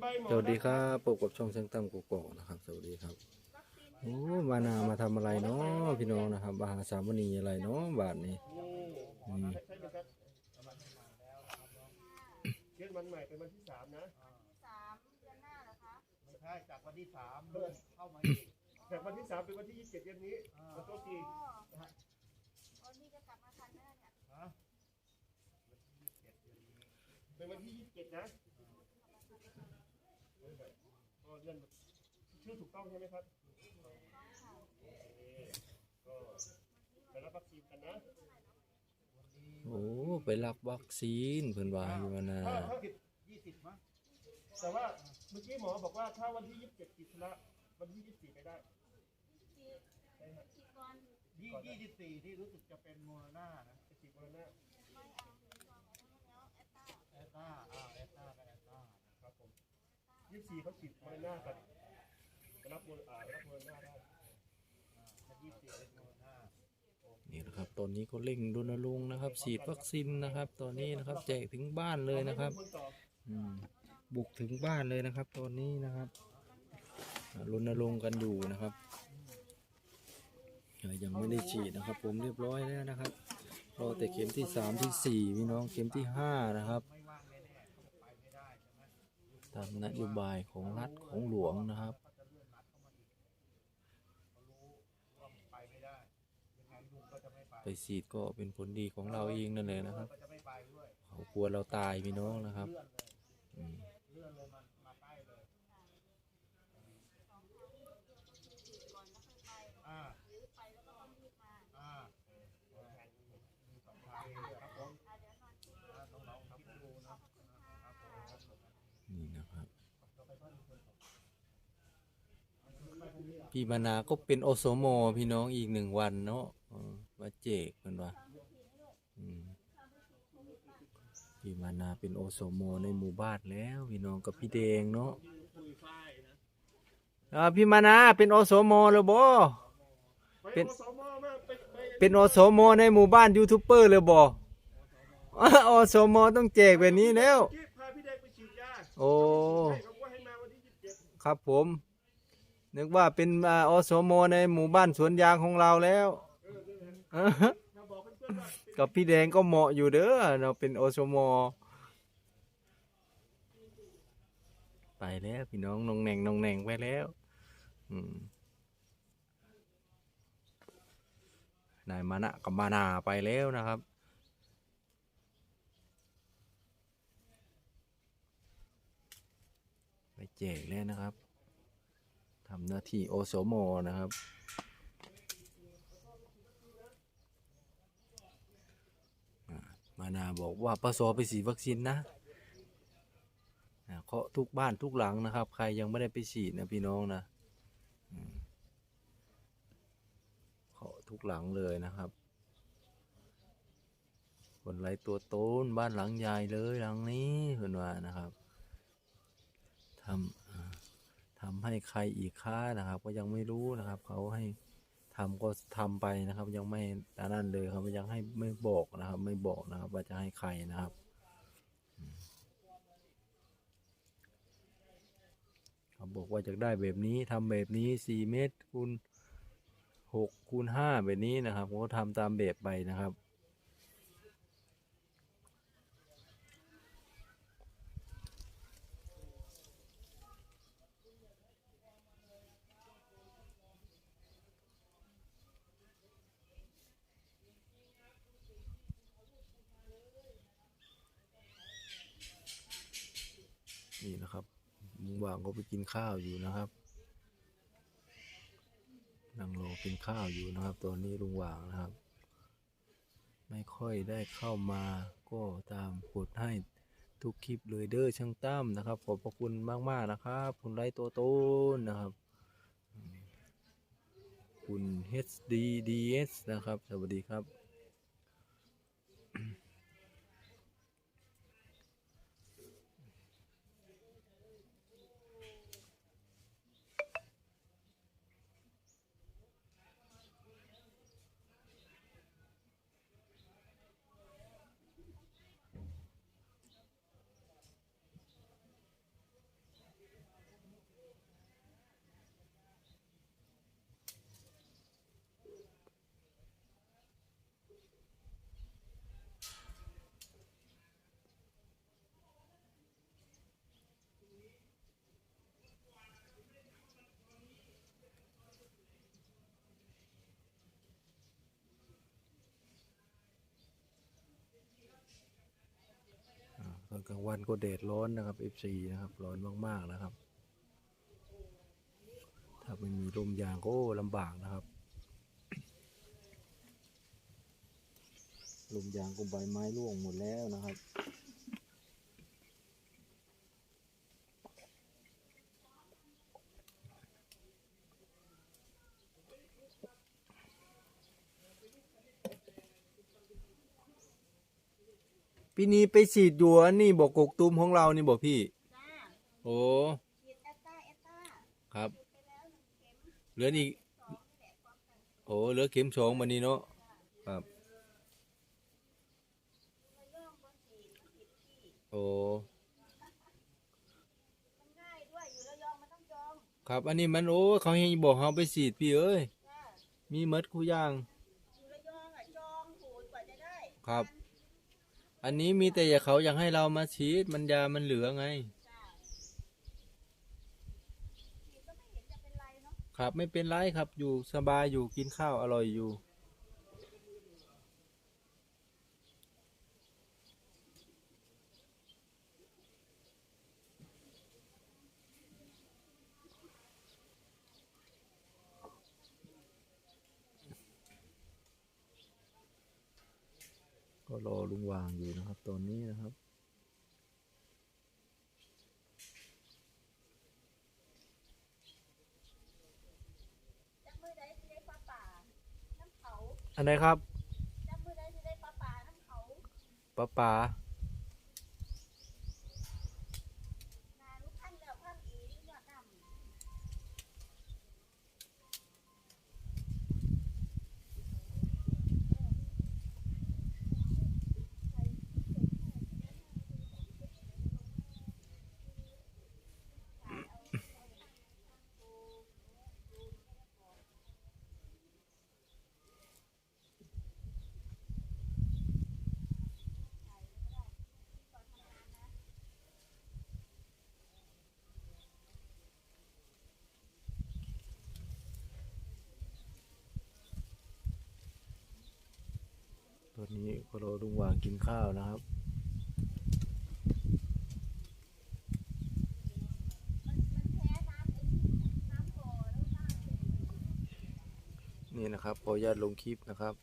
ใบหมอสวัสดีครับพบกับช่องเชียงตั้มกุกอกนะครับ สวัสดีครับโอ้มานามาทำอะไรเนาะพี่น้องนะครับมหาสามณีอะไรเนาะบาทนี้นี่อืมใช่ไหมครับเช่นวันใหม่เป็นวันที่สามนะสามเดือนหน้าเหรอคะไม่ใช่จากวันที่สามเลื่อนเข้ามาอีกแต่วันที่สามเป็นวันที่ยี่สิบเจ็ดเดือนนี้วันโต๊ะจีนอ๋อวันนี้จะกลับมาทันไหมเนี่ยฮะเป็นวันที่ยี่สิบเจ็ดนะก็ เลื่อนชื่อถูกต้องใช่ไหมครับโอเคก็ไปรับวัคซีนกันนะโอ้ไปรับวัคซีนเพิ่นว่าอยู่มานาถ้าถ้าผิดยี่สิบมั้งแต่ว่าเมื่อกี้หมอบอกว่าถ้าวันที่ยี่สิบเจ็ดติดธุระวันที่ยี่สิบสี่ไปได้ฉีดฉีดก่อนยี่ยี่สิบสี่ที่รู้สึกจะเป็นโมโรนานะไปฉีดโมเดอร์นาไม่เอาฉีดก่อนแล้วแอตตาแอตตา ยี่สี่เขาฉีดมเดอร์นากันไปรับโมอ่าไปรับโมเดอร์นาได้อ่ายี่สี่นี่นะครับ ตอนนี้ก็เร่งรณรงค์นะครับ ฉีดวัคซีนนะครับ ตอนนี้นะครับ แจกถึงบ้านเลยนะครับบุกถึงบ้านเลยนะครับ ตอนนี้นะครับอ่ารณรงค์กันอยู่นะครับยังไม่ได้ฉีดนะครับ ผมเรียบร้อยแล้วนะครับรอแต่เข็มที่สามที่สี่พี่น้องเข็มที่ห้านะครับ ตามนโยบายของรัฐของหลวงนะครับไปฉีดก็เป็นผลดีของเราเองนั่นเลยนะครับเขากลัวเราตายพี่น้องนะครับเลื่อนลยอืม เลื่อนเลยมันมาใกล้เลย ฉีดก่อนแล้วค่อยไป อ่า หรือไปแล้วก็ต้องรีบมา อ่ามีสองทางครับผม อะเดี๋ยวนอนคิดดู อ่าน้องๆคิดดูนะครับผม นี่นะครับ พี่มานาก็เป็นโอโสโมพี่น้องอีกหนึ่งวันเนาะเออมาเจกเพิ่นว่าอืมพี่มานาเป็นโอโสโมในหมู่บ้านแล้วพี่น้องกับพี่แดงเนาะคุยฝ้ายนะอ่าพี่มานาเป็นโอโสโมเลยบ่ไปเป็นอสมมาไปไปเป็นโอโสโมในหมู่บ้านยูทูบเบอร์เลยบ่โอโสโมต้องแจกแบบนี้แล้วกี้พาพี่แดงไปฉีดยาโอ้ให้เขาว่าให้มาวันที่ยี่สิบเจ็ดครับผม นึกว่าเป็นอสมในหมู่บ้านสวนยางของเราแล้วกับพี่แดงก็เหมาะอยู่เด้อเราเป็นอสมไปแล้วพี่น้องนองแหน่งนองแหน่งไปแล้วนายมานะกับมานาไปแล้วนะครับไปแจกแล้วนะครับ ทำหน้าที่โอสมนะครับ มานาบอกว่าปสไปฉีดวัคซีนนะเคาะทุกบ้านทุกหลังนะครับ ใครยังไม่ได้ไปฉีดนะพี่น้องนะเคาะทุกหลังเลยนะครับ คนไรตัวโตนบ้านหลังใหญ่เลยหลังนี้เพื่อนว่านะครับทำ อ่าทำให้ใครอีกค้านะครับ ก็ยังไม่รู้นะครับ เขาให้ทำก็ทำไปนะครับ ยังไม่อันนั้นเลยครับยังให้ไม่บอกนะครับ ไม่บอกนะครับ ว่าจะให้ใครนะครับเขาบอกว่าจะได้แบบนี้ทำแบบนี้สี่เมตรคูณหกคูณห้าแบบนี้นะครับผมก็ทำตามแบบไปนะครับ นี่นะครับลุงห ว่างก็ไปกินข้าวอยู่นะครับนั่งรอกินข้าวอยู่นะครับ ตอนนี้ลุงหว่างนะครับ ไม่ค่อยได้เข้ามาก็ตามกดให้ทุกคลิปเลยเด้อช่างตั้มนะครับ ขอบพระคุณมาก ๆ นะครับ คุณไรตัวโต้นนะครับ คุณ HDDS นะครับ สวัสดีครับ กลางวันก็แดดร้อนนะครับ F4 นะครับ ร้อนมากๆนะครับ ถ้าไม่มีลมยางก็ลำบากนะครับ ลมยางก็ใบไม้ร่วงหมดแล้วนะครับ ปีนี้ไปฉีดอยู่อันนี่บอกกกตุ้มของเรานี่บอกพี่ จ้าโอ้ ฉีดแอตตาแอตตาครับ ฉีดไปแล้วหนึ่งเข็มเหลืออีกสองนี่แหละความกันโอ้เหลือเข็มสองวันนี้เนาะครับระย่องบนฉีดมันผิดที่โอ้มันง่ายด้วยอยู่ระยองมันต้องจองครับอันนี้มันโอ้เขาให้บอกเราไปฉีดพี่เอ้ยจ้ามีเมดคู่ย่างอยู่ระยองอะจองโหยกว่าจะได้ครับ อันนี้มีแต่อย่าเขาอยากให้เรามาฉีดมันยามันเหลือไงจ้าฉีดก็ไม่เห็นจะเป็นไรเนาะครับไม่เป็นไรครับอยู่สบายอยู่กินข้าวอร่อยอยู่ ก็รอลุงวางอยู่นะครับ ตอนนี้นะครับจักมือใดที่ได้ปลาป่าน้ำเขาอันไหนครับจักมือใดที่ได้ปลาป่าน้ำเขาป้าป๋านานุพันแล้วพันอีกยอดดำ ตอนนี้ก็รอลุงวางกินข้าวนะครับนี่นะครับขออนุญาตลงคลิปนะครับ